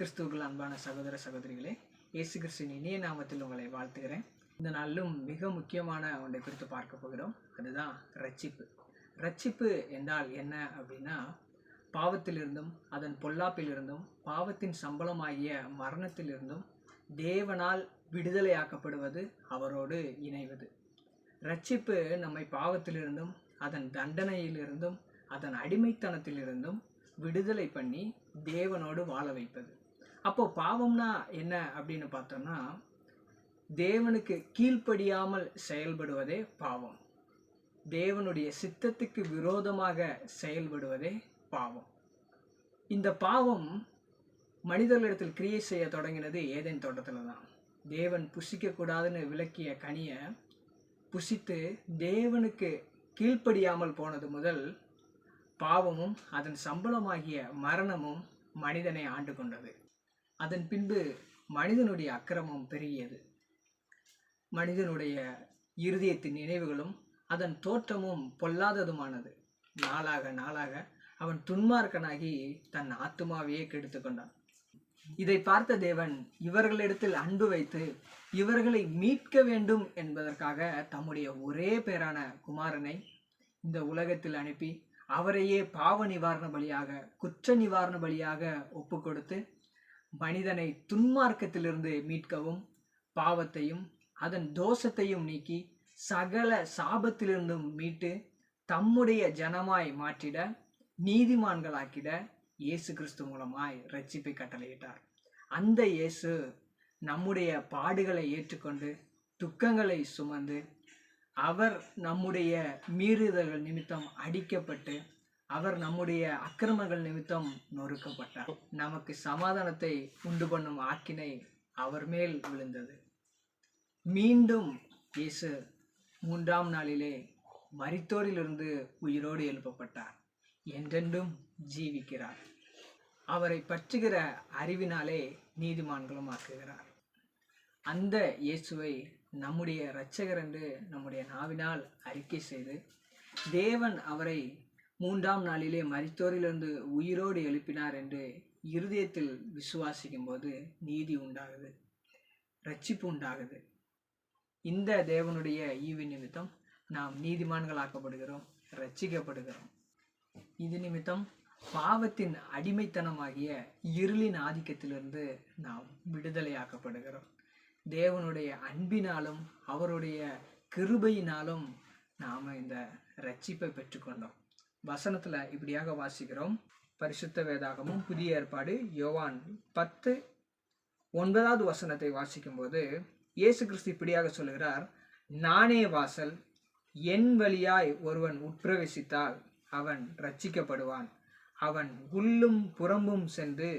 கிறிஸ்துவுக்குள் அன்பான சகோதர சகோதரிகளே இயேசு கிறிஸ்துவின் இனிய நாமத்தில் உங்களை வாழ்த்துகிறேன். இந்த நாளிலும் மிக முக்கியமான ஒன்றை குறித்து பார்க்க போகிறோம். அதுதான் ரட்சிப்பு ரட்சிப்பு என்றால் என்ன அப்படின்னா பாவத்திலிருந்தும் அதன் பொல்லாப்பிலிருந்தும் பாவத்தின் சம்பளமாகிய மரணத்திலிருந்தும் தேவனால் விடுதலையாக்கப்படுவது அவரோடு இணைவது. ரட்சிப்பு நம்மை பாவத்திலிருந்தும் அதன் தண்டனையிலிருந்தும் அதன் அடிமைத்தனத்திலிருந்தும் விடுதலை பண்ணி தேவனோடு வாழ வைப்பது. அப்போ பாவம்னா என்ன அப்படின்னு பார்த்தோம்னா தேவனுக்கு கீழ்ப்படியாமல் செயல்படுவதே பாவம். தேவனுடைய சித்தத்துக்கு விரோதமாக செயல்படுவதே பாவம். இந்த பாவம் மனிதர்களிடத்தில் கிரியை செய்ய தொடங்கினது ஏதேன் தோட்டத்தில் தான் தேவன் புசிக்கக்கூடாதுன்னு விளக்கிய கனியை புசித்து தேவனுக்கு கீழ்ப்படியாமல் போனது முதல் பாவமும் அதன் சம்பளமாகிய மரணமும் மனிதனை ஆண்டு கொண்டது. அதன் பின்பு மனிதனுடைய அக்கிரமம் பெருகியது. மனிதனுடைய இருதயத்தின் நினைவுகளும் அதன் தோற்றமும் பொல்லாததுமானது. நாளாக நாளாக அவன் துன்மார்க்கனாகி தன் ஆத்துமாவையே கெடுத்து கொண்டான். இதை பார்த்த தேவன் இவர்களிடத்தில் அன்பு வைத்து இவர்களை மீட்க வேண்டும் என்பதற்காக தம்முடைய ஒரே பேரான குமாரனை இந்த உலகத்தில் அனுப்பி அவரையே பாவ நிவாரண பலியாக குற்ற நிவாரண பலியாக ஒப்பு கொடுத்து மனிதனை துன்மார்க்கத்திலிருந்து மீட்கவும் பாவத்தையும் அதன் தோஷத்தையும் நீக்கி சகல சாபத்திலிருந்தும் மீட்டு தம்முடைய ஜனமாய் மாற்றிட நீதிமான்களாக்கிட இயேசு கிறிஸ்து மூலமாய் ரட்சிப்பை கட்டளையிட்டார். அந்த இயேசு நம்முடைய பாடுகளை ஏற்றுக்கொண்டு துக்கங்களை சுமந்து அவர் நம்முடைய மீறுதல்கள் நிமித்தம் அடிக்கப்பட்டு அவர் நம்முடைய அக்கிரமங்கள் நிமித்தம் நொறுக்கப்பட்டார். நமக்கு சமாதானத்தை உண்டு பண்ணும் ஆக்கினை அவர் மேல் விழுந்தது. மீண்டும் இயேசு மூன்றாம் நாளிலே மரித்தோரிலிருந்து உயிரோடு எழுப்பப்பட்டார். என்றென்றும் ஜீவிக்கிறார். அவரை பற்றுகிற அறிவினாலே நீதிமான்களும் ஆக்குகிறார். அந்த இயேசுவை நம்முடைய இரட்சகர் என்று நம்முடைய நாவினால் அறிக்கை செய்து தேவன் அவரை மூன்றாம் நாளிலே மறித்தோரிலிருந்து உயிரோடு எழுப்பினார் என்று இருதயத்தில் விசுவாசிக்கும் போது நீதி உண்டாகுது ரட்சிப்பு உண்டாகுது. இந்த தேவனுடைய ஈவி நிமித்தம் நாம் நீதிமான்களாக்கப்படுகிறோம் ரட்சிக்கப்படுகிறோம் இது நிமித்தம் பாவத்தின் அடிமைத்தனமாகிய இருளின் ஆதிக்கத்திலிருந்து நாம் விடுதலையாக்கப்படுகிறோம். தேவனுடைய அன்பினாலும் அவருடைய கிருபையினாலும் நாம் இந்த ரட்சிப்பை பெற்றுக்கொண்டோம். வசனத்தில் இப்படியாக வாசிக்கிறோம். பரிசுத்த வேதாகமும் புதிய ஏற்பாடு யோவான் பத்து ஒன்பதாவது வசனத்தை வாசிக்கும்போது இயேசு கிறிஸ்து இப்படியாக சொல்லுகிறார் நானே வாசல் என் வழியாய் ஒருவன் உட்பிரவேசித்தால் அவன் ரட்சிக்கப்படுவான் அவன் உள்ளும் புறம்பும் சென்று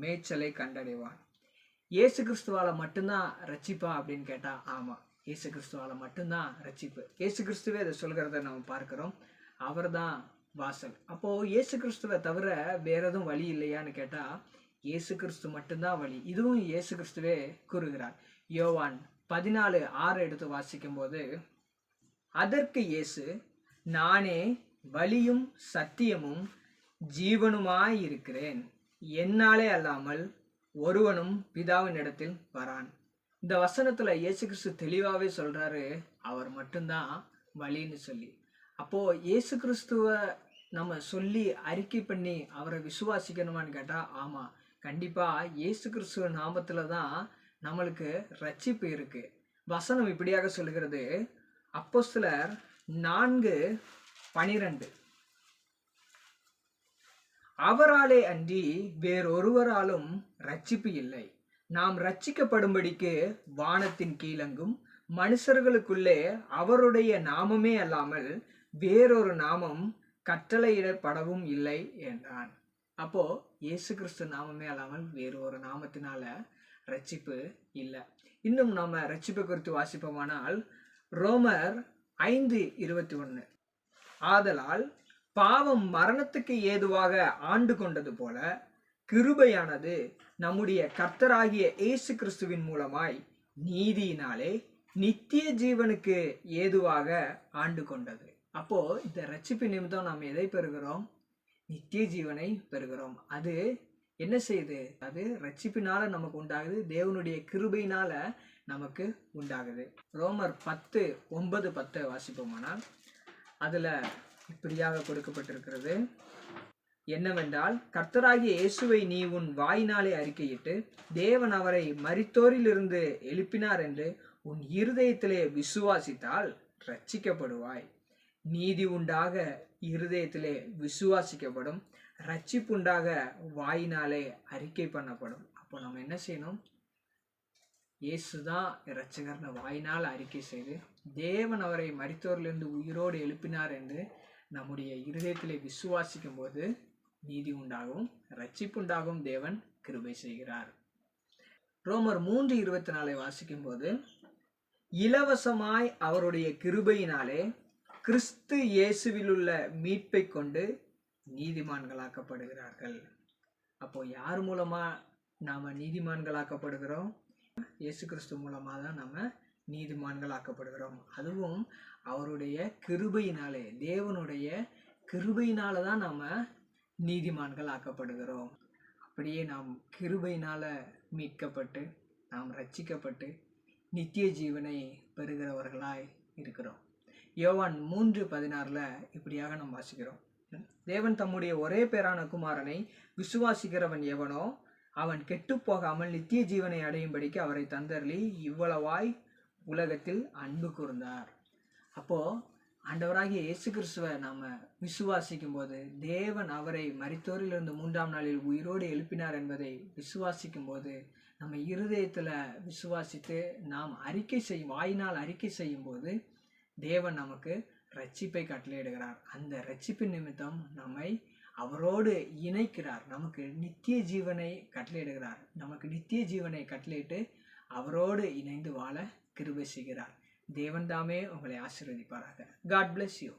மேய்ச்சலை கண்டடைவான். இயேசு கிறிஸ்துவால மட்டும்தான் ரட்சிப்பா அப்படின்னு கேட்டா ஆமா இயேசு கிறிஸ்துவால மட்டும்தான் ரட்சிப்பு இயேசு கிறிஸ்துவே அதை சொல்கிறத நம்ம பார்க்கிறோம். அவர்தான் வாசல். அப்போது இயேசு கிறிஸ்துவை தவிர வேற எதுவும் வழி இல்லையான்னு கேட்டால் இயேசு கிறிஸ்து மட்டும்தான் வழி. இதுவும் இயேசு கிறிஸ்துவே கூறுகிறார். யோவான் பதினாலு ஆறு எடுத்து வாசிக்கும் போது அதற்கு இயேசு நானே வழியும் சத்தியமும் ஜீவனுமாய் இருக்கிறேன் என்னாலே அல்லாமல் ஒருவனும் பிதாவின் இடத்தில் வரான். இந்த வசனத்தில் இயேசு கிறிஸ்து தெளிவாகவே சொல்கிறாரு அவர் மட்டும்தான் வழின்னு சொல்லி. அப்போ இயேசு கிறிஸ்துவ நம்ம சொல்லி அறிக்கை பண்ணி அவரை விசுவாசிக்கணுமான்னு கேட்டால் ஆமாம் கண்டிப்பாக இயேசு கிறிஸ்துவ நாமத்தில் தான் நம்மளுக்கு ரட்சிப்பு இருக்கு. வசனம் இப்படியாக சொல்லுகிறது. சிலர் நான்கு பனிரெண்டு. அவராலே அன்றி வேறொருவராலும் ரட்சிப்பு இல்லை. நாம் ரட்சிக்கப்படும்படிக்கு வானத்தின் கீழங்கும் மனுஷர்களுக்குள்ளே அவருடைய நாமமே அல்லாமல் வேறொரு நாமம் கட்டளையிடப்படவும் இல்லை என்றான். அப்போ இயேசு கிறிஸ்து நாமமே அல்லாமல் வேறு ஒரு நாமத்தினால ரட்சிப்பு இல்லை. இன்னும் நாம ரட்சிப்பை குறித்து வாசிப்போமானால் ரோமர் ஐந்து இருபத்தி ஒன்று ஆதலால் பாவம் மரணத்துக்கு ஏதுவாக ஆண்டு கொண்டது போல கிருபையானது நம்முடைய கர்த்தராகிய இயேசு கிறிஸ்துவின் மூலமாய் நீதியினாலே நித்திய ஜீவனுக்கு ஏதுவாக ஆண்டு கொண்டது. அப்போது இந்த ரட்சிப்பு நிமித்தம் நாம் எதை பெறுகிறோம்? நித்திய ஜீவனை பெறுகிறோம். அது என்ன செய்யுது? அது ரட்சிப்பினால நமக்கு உண்டாகுது தேவனுடைய கிருபையினால நமக்கு உண்டாகுது. ரோமர் பத்து ஒன்பது பத்தை வாசிப்போமானால் அதில் இப்படியாக கொடுக்கப்பட்டிருக்கிறது. என்னவென்றால் கர்த்தராகிய இயேசுவை நீ உன் வாயினாலே அறிக்கையிட்டு தேவன் அவரை மரித்தோரிலிருந்து எழுப்பினார் என்று உன் இருதயத்திலே விசுவாசித்தால் ரட்சிக்கப்படுவாய். நீதி உண்டாக இருதயத்திலே விசுவாசிக்கப்படும் ரட்சிப்புண்டாக வாயினாலே அறிக்கை பண்ணப்படும். அப்போ நம்ம என்ன செய்யணும்? இயேசுதான் இரட்சகர்னு வாயினால் அறிக்கை செய்து தேவன் அவரை மறித்தோரிலிருந்து உயிரோடு எழுப்பினார் என்று நம்முடைய இருதயத்திலே விசுவாசிக்கும் போது நீதி உண்டாகவும் ரட்சிப்புண்டாகவும் தேவன் கிருபை செய்கிறார். ரோமர் மூன்று இருபத்தி நாலை வாசிக்கும் போது இலவசமாய் அவருடைய கிருபையினாலே கிறிஸ்து இயேசுவிலுள்ள மீட்பை கொண்டு நீதிமான்களாக்கப்படுகிறார்கள். அப்போ யார் மூலமா நாம நீதிமான்களாக்கப்படுகிறோம்? இயேசு கிறிஸ்து மூலமாக தான் நம்ம நீதிமான்களாக்கப்படுகிறோம். அதுவும் அவருடைய கிருபையினாலே தேவனுடைய கிருபையினால தான் நாம நீதிமான்கள் ஆக்கப்படுகிறோம் அப்படியே நாம் கிருபையினால மீட்கப்பட்டு நாம் ரட்சிக்கப்பட்டு நித்திய ஜீவனை பெறுகிறவர்களாய் இருக்கிறோம். யோவான் மூன்று பதினாறில் இப்படியாக நாம் வாசிக்கிறோம். தேவன் தம்முடைய ஒரே பேரான குமாரனை விசுவாசிக்கிறவன் எவனோ அவன் கெட்டுப்போகாமல் நித்திய ஜீவனை அடையும்படிக்கு அவரை தந்தருளி இவ்வளவாய் உலகத்தில் அன்பு கூர்ந்தார். அப்போது ஆண்டவராகிய இயேசு கிறிஸ்துவை நாம் விசுவாசிக்கும் போது தேவன் அவரை மறித்தோரிலிருந்து மூன்றாம் நாளில் உயிரோடு எழுப்பினார் என்பதை விசுவாசிக்கும் போது நம்ம இருதயத்தில் விசுவாசித்து நாம் அறிக்கை செய்யும் வாயினால் அறிக்கை செய்யும் போது தேவன் நமக்கு ரட்சிப்பை கட்டளையிடுகிறார். அந்த ரட்சிப்பின் நிமித்தம் நம்மை அவரோடு இணைக்கிறார். நமக்கு நித்திய ஜீவனை கட்டளையிடுகிறார். நமக்கு நித்திய ஜீவனை கட்டளையிட்டு அவரோடு இணைந்து வாழ கிருபை செய்கிறார். தேவன்தாமே உங்களை ஆசீர்வதிப்பாராக. God bless you